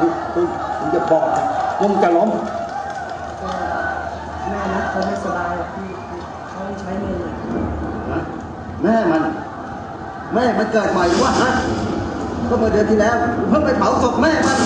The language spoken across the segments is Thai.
นี่คุณคุณจะบอกนะว่ามึงจะล้มแม่นะเขาไม่สบายหรอกพี่คือเขาใช้มือนะแม่มัน แม่มันเกิดใหม่หรือวะฮะก็เมื่อเดือนที่แล้วกูเพิ่งไปเผาศพแม่มัน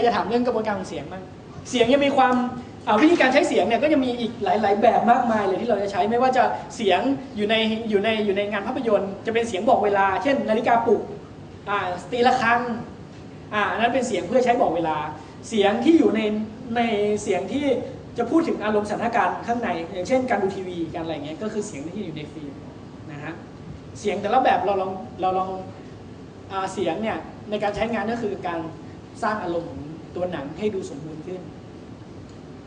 รจะถามเรื่องกระบวนการของเสียงบ้างเสียงยังมีความวิธีการใช้เสียงเนี่ยก็จะมีอีกหลาย ๆ แบบมากมายเลยที่เราจะใช้ไม่ว่าจะเสียงอยู่ในอยู่ในอยู่ในงานภาพยนตร์ จะเป็นเสียงบอกเวลา เช่น นาฬิกาปลุกอ่าตีละครั้งอ่านั้นเป็นเสียงเพื่อใช้บอกเวลา เสียงที่อยู่ในในเสียงที่จะพูดถึงอารมณ์สถานการณ์ข้างใน อย่างเช่น การดูทีวีการอะไรเงี้ยก็คือเสียงที่อยู่ในฟิล์มนะฮะเสียงแต่ละแบบเราลองเราลองอเสียงเนี่ยในการใช้งานก็คือการสร้างอารมณ์ของ ตัวหนังให้ดูสมบูรณ์ขึ้น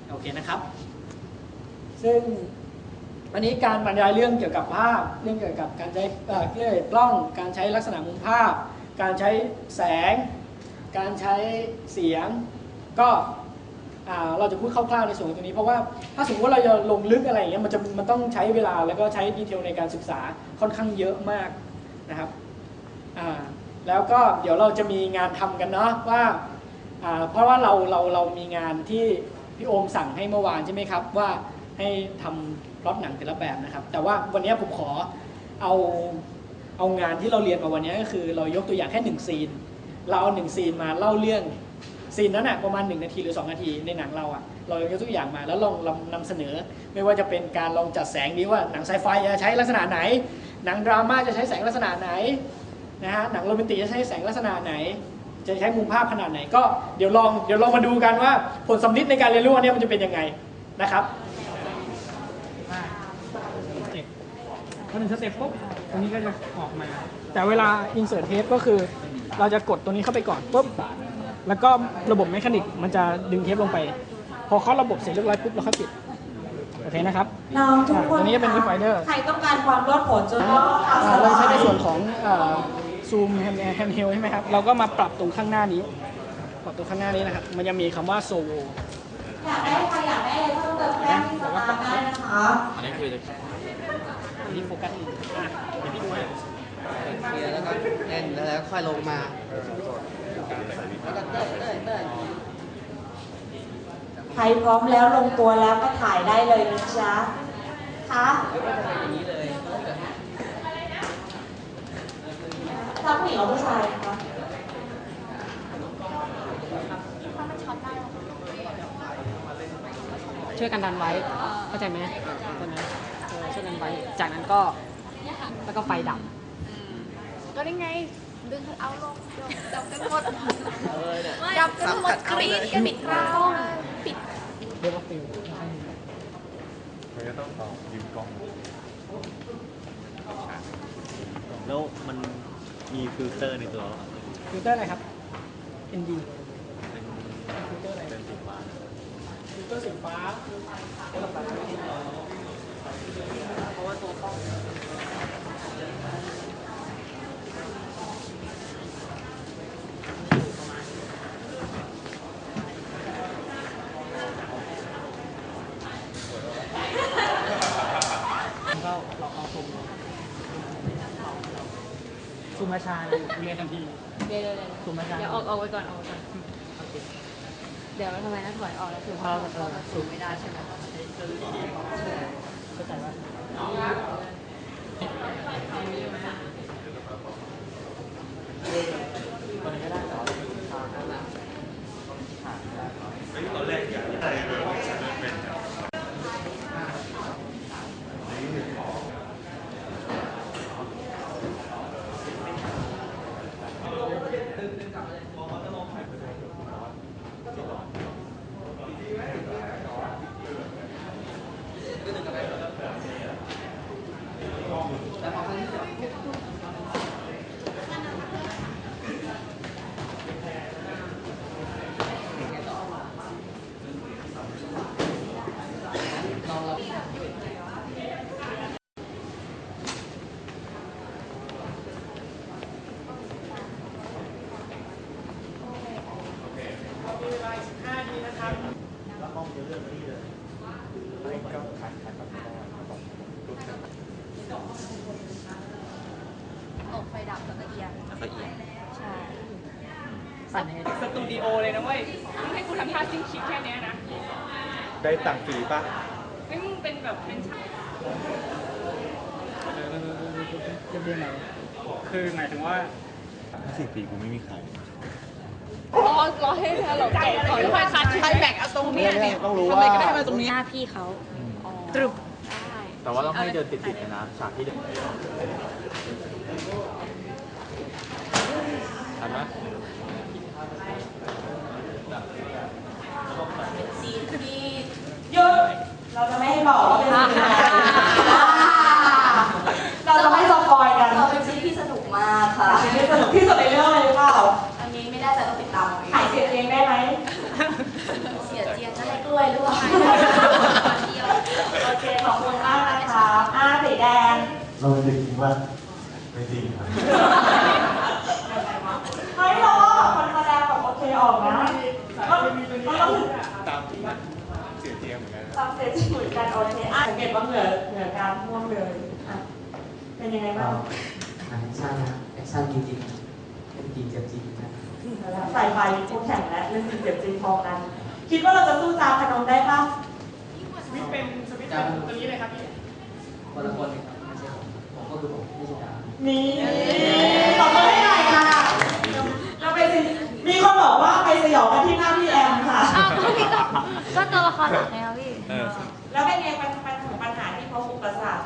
โอเคนะครับ ซึ่งวันนี้การบรรยายเรื่องเกี่ยวกับภาพ เรื่องเกี่ยวกับการใช้เอ่อเรื่องกล้อง การใช้ลักษณะมุมภาพ การใช้แสง การใช้เสียง ก็อ่าเราจะพูดคร่าวๆในส่วนของตรงนี้เพราะว่าถ้าสมมติว่าเราจะลงลึกอะไรอย่างเงี้ยมันจะมันต้องใช้เวลาแล้วก็ใช้ดีเทลในการศึกษาค่อนข้างเยอะมากนะครับอ่าแล้วก็เดี๋ยวเราจะมีงานทำกันเนาะว่าอ่า เพราะว่าเราเราเรามีงานที่พี่โอมสั่งให้เมื่อวานใช่ไหมครับว่าให้ทำล็อตหนังแต่ละแบบนะครับ แต่ว่าวันนี้ผมขอเอาเอางานที่เราเรียนมาวันนี้ก็คือ เรายกตัวอย่างแค่หนึ่งซีน เราเอาหนึ่งซีนมาเล่าเรื่องซีนนั้นอะประมาณ 1 นาทีหรือ 2 นาทีในหนังเราอะเรายกตัวอย่างมาแล้วลองลองนำเสนอ ไม่ว่าจะเป็นการลองจัดแสงดีว่าหนังไซไฟจะใช้ลักษณะไหน หนังดราม่าจะใช้แสงลักษณะไหนนะฮะหนังโรแมนติกจะใช้แสงลักษณะไหน จะใช้มุมภาพขนาดไหนก็เดี๋ยวลองเดี๋ยวลองมาดูกันว่าผลสำลิดในการเรียนรู้อันเนี้ยมันจะเป็นยังไงนะครับพอหนึ่งสเต็ปปุ๊บตรงนี้ก็จะออกมา แต่เวลา insert tape ก็คือ เราจะกดตัวนี้เข้าไปก่อนปุ๊บแล้วก็ระบบเมคานิกมันจะดึงเทปลงไป พอเข้าระบบเสร็จเรียบร้อยปุ๊บเราค่อยปิดโอเคนะครับน้องทุกคนอันนี้เป็น Viewfinder ใครต้องการความรอดผลจนรอดอ่าเราใช้ในส่วนของ ซูมแฮนแฮนเฮลใช่ไหมครับ เราก็มาปรับตรงข้างหน้านี้ ปรับตรงข้างหน้านี้นะครับ มันจะมีคำว่าโซโวอยากได้ใครอยากได้อะไรเพิ่มเติมแจ้งที่สภาได้นะคะอันนี้โฟกัสอีกอะเดี๋ยวพี่ดูให้เคลียร์แล้วก็เล่นแล้วแล้วค่อยลงมาแล้วก็เต้ยเต้ยเต้ยใครพร้อมแล้วลงตัวแล้วก็ถ่ายได้เลยนะจ๊ะคะถ้า ผู้หญิงหรือผู้ชายคะช่วยกันดันไว้ เข้าใจไหมเข้าใจไหมเออช่วยกันไว้ จากนั้นก็ แล้วก็ไฟดับ ก็ได้ไง ดึงคัทเอาท์ลงดับกันหมดดับกันหมดกรี๊ดกันปิดกล้องปิดเรียกว่าฟิลมันก็ต้องต่อยืมกล้องแล้วมัน มีฟิลเตอร์ในตัวเหรอฟิลเตอร์อะไรครับ ND เป็นฟิลเตอร์อะไรเป็นสีฟ้าฟิลเตอร์สีฟ้าเพราะว่าตัวกล้องก็เราเอาซูมซูมมาชา เนี่ยเรียนทันทีเดี๋ยวเดี๋ยวเดี๋ยวซูมมาชาเดี๋ยวออกออกไว้ก่อนออกไว้ก่อน เดี๋ยวทำไมนะถอยออกแล้วถือว่าเราเราสูงไม่ได้ใช่ไหมเข้าใจว่าตอนแรกมีเวลาอีก15นาทีนะครับ ตกไฟดับแล้วก็เอียง แล้วก็เอียง ใช่ ปั่นให้สตูดิโอเลยนะเว้ยมึงให้กูทำท่าซิงคิดแค่เนี้ยนะได้ต่างฝีปะไม่มึงเป็นแบบเป็นฉากเรียบๆหน่อยคือหมายถึงว่าสี่ปีกูไม่มีใครรอรอให้เธอหลบใจก่อนแล้วค่อยคัดใครแบ่งเอาตรงเนี้ยเนี่ยต้องรู้ทำว่าไมก็ได้มาตรงนี้หน้าพี่เขาตรึบแต่ว่าต้องให้เดินติดๆกันนะฉากที่เดินทันไหม ซีนที่หยุดเราจะไม่ให้บอกว่าเป็นซีนอะไรเราจะไม่สปอยกันเราเป็นซีนที่สนุกมากค่ะซีนที่สนุกที่สุดในเรื่องเลยหรือเปล่า อันนี้ไม่แน่ใจต้องติดตามเอาเองถ่ายเสียเองได้ไหม เสียเจียงก็ได้กล้วยด้วย โอเค ขอบคุณมากนะคะอ่าสีแดง เราจะคิดว่าไม่จริงครับเฮ้ยเราว่าแบบคนแสดงแบบโอเคออกนะก็ก็ต้องตามที่เสียเจียงเหมือนกันทำเสียชีวิตกันโอเคอะสังเกตว่าเหงื่อเหงื่อการท่วมเลยอะเป็นยังไงบ้างแอคชั่นนะแอคชั่นจริงๆเป็นจริงเจ็บจริงนะใส่ไฟคู่แข่งและเรื่องจริงเจ็บจริงพอกัน คิดว่าเราจะสู้จาพนมได้ปะสวิตเป็นสวิตเป็นตัวนี้เลยครับพี่คนละคนเลยครับ ก็คือผมไม่ใช่ดาวนี่ตอบมาได้หน่อยค่ะเราไปสิมีคนบอกว่าไปสยองกันที่หน้าพี่แอมค่ะ อ้าวก็พี่ก็ก็ตัวละครหลักไงคะพี่ เออแล้วเป็นไงปัญปัญหาปัญหาที่พบอุปสรรค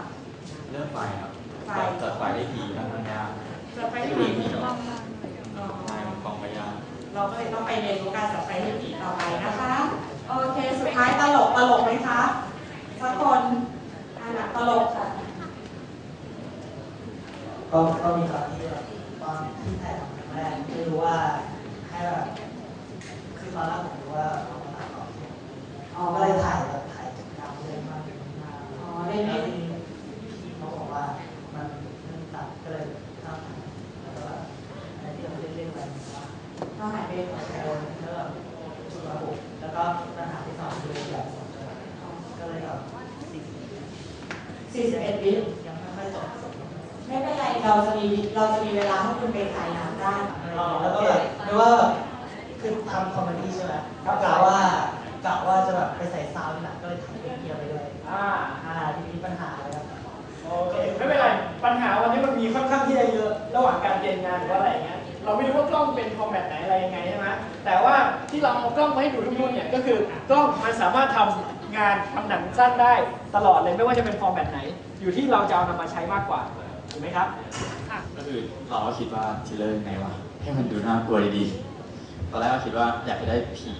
เรื่องไฟครับไฟเปิดไฟได้ทีแล้วมันยากจะไปที่ไหนอ๋อใช่มันกองไปยากเราก็เลยต้องไปเรียนรู้การจัดไฟให้ดีต่อไปนะคะ โอเค สุดท้ายตลกตลกไหมคะสักคนอ่าตลกค่ะ ก็ มาให้ดูทุกรุ่นเนี่ยก็คือกล้องมันสามารถทำงานทำหนังสั้นได้ตลอดเลยไม่ว่าจะเป็นฟอร์แมตไหน อยู่ที่เราจะเอานำมาใช้มากกว่าถูกไหมครับก็คือเราก็คิดว่าทีเลอร์ยังไงวะให้มันดูน่ากลัวดีๆตอนแรกก็คิดว่าอยากจะได้ผี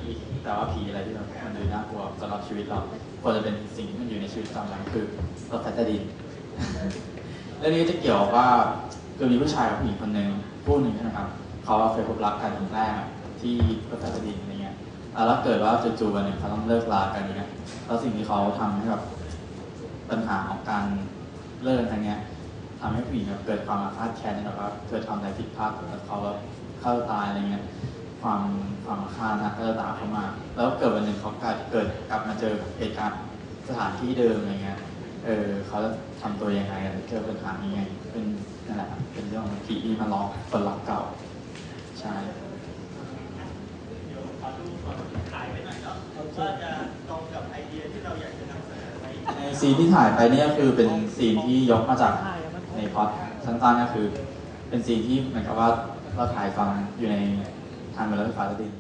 แต่ว่าผีอะไรที่แบบมันดูน่ากลัวสำหรับชีวิตเราควรจะเป็นสิ่งที่มันอยู่ในชีวิตประจำวันคือรถไฟใต้ดินเรื่องนี้จะเกี่ยวกับว่าคือมีผู้ชายกับผู้หญิงคนหนึ่งคู่หนึ่งใช่ไหมครับเขาเคยพบรักกันครั้งแรกที่รถไฟใต้ดิน อะแล้วเกิดว่าจู่ๆวันหนึ่งเขาต้องเลิกลากันเงี้ยแล้วสิ่งที่เขาทำให้แบบปัญหาของการเลิกครั้งเนี้ยทำให้ผู้หญิงแบบเกิดความอาฆาตแค้นนะครับว่าเธอทำอะไรผิดพลาดแล้วเขาแบบเข้าตายอะไรเงี้ย ความความอาฆาตนะก็จะตามเข้ามา แล้วเกิดวันหนึ่งเขาเกิดเกิดกลับมาเจอเหตุการณ์สถานที่เดิมอะไรเงี้ย เออเขาจะทำตัวยังไงเจอปัญหายังไง เป็นนั่นแหละครับเป็นเรื่องของผีที่มาลอกคนรักเก่า ใช่ ใน ซีนที่ถ่ายไปเนี่ยคือเป็นซีนที่ยกมาจากในพล็อดสั้นๆก็คือ เป็นซีนที่เหมือนกับว่าเราถ่ายฟังอยู่ในทางรถไฟฟ้าใต้ดิน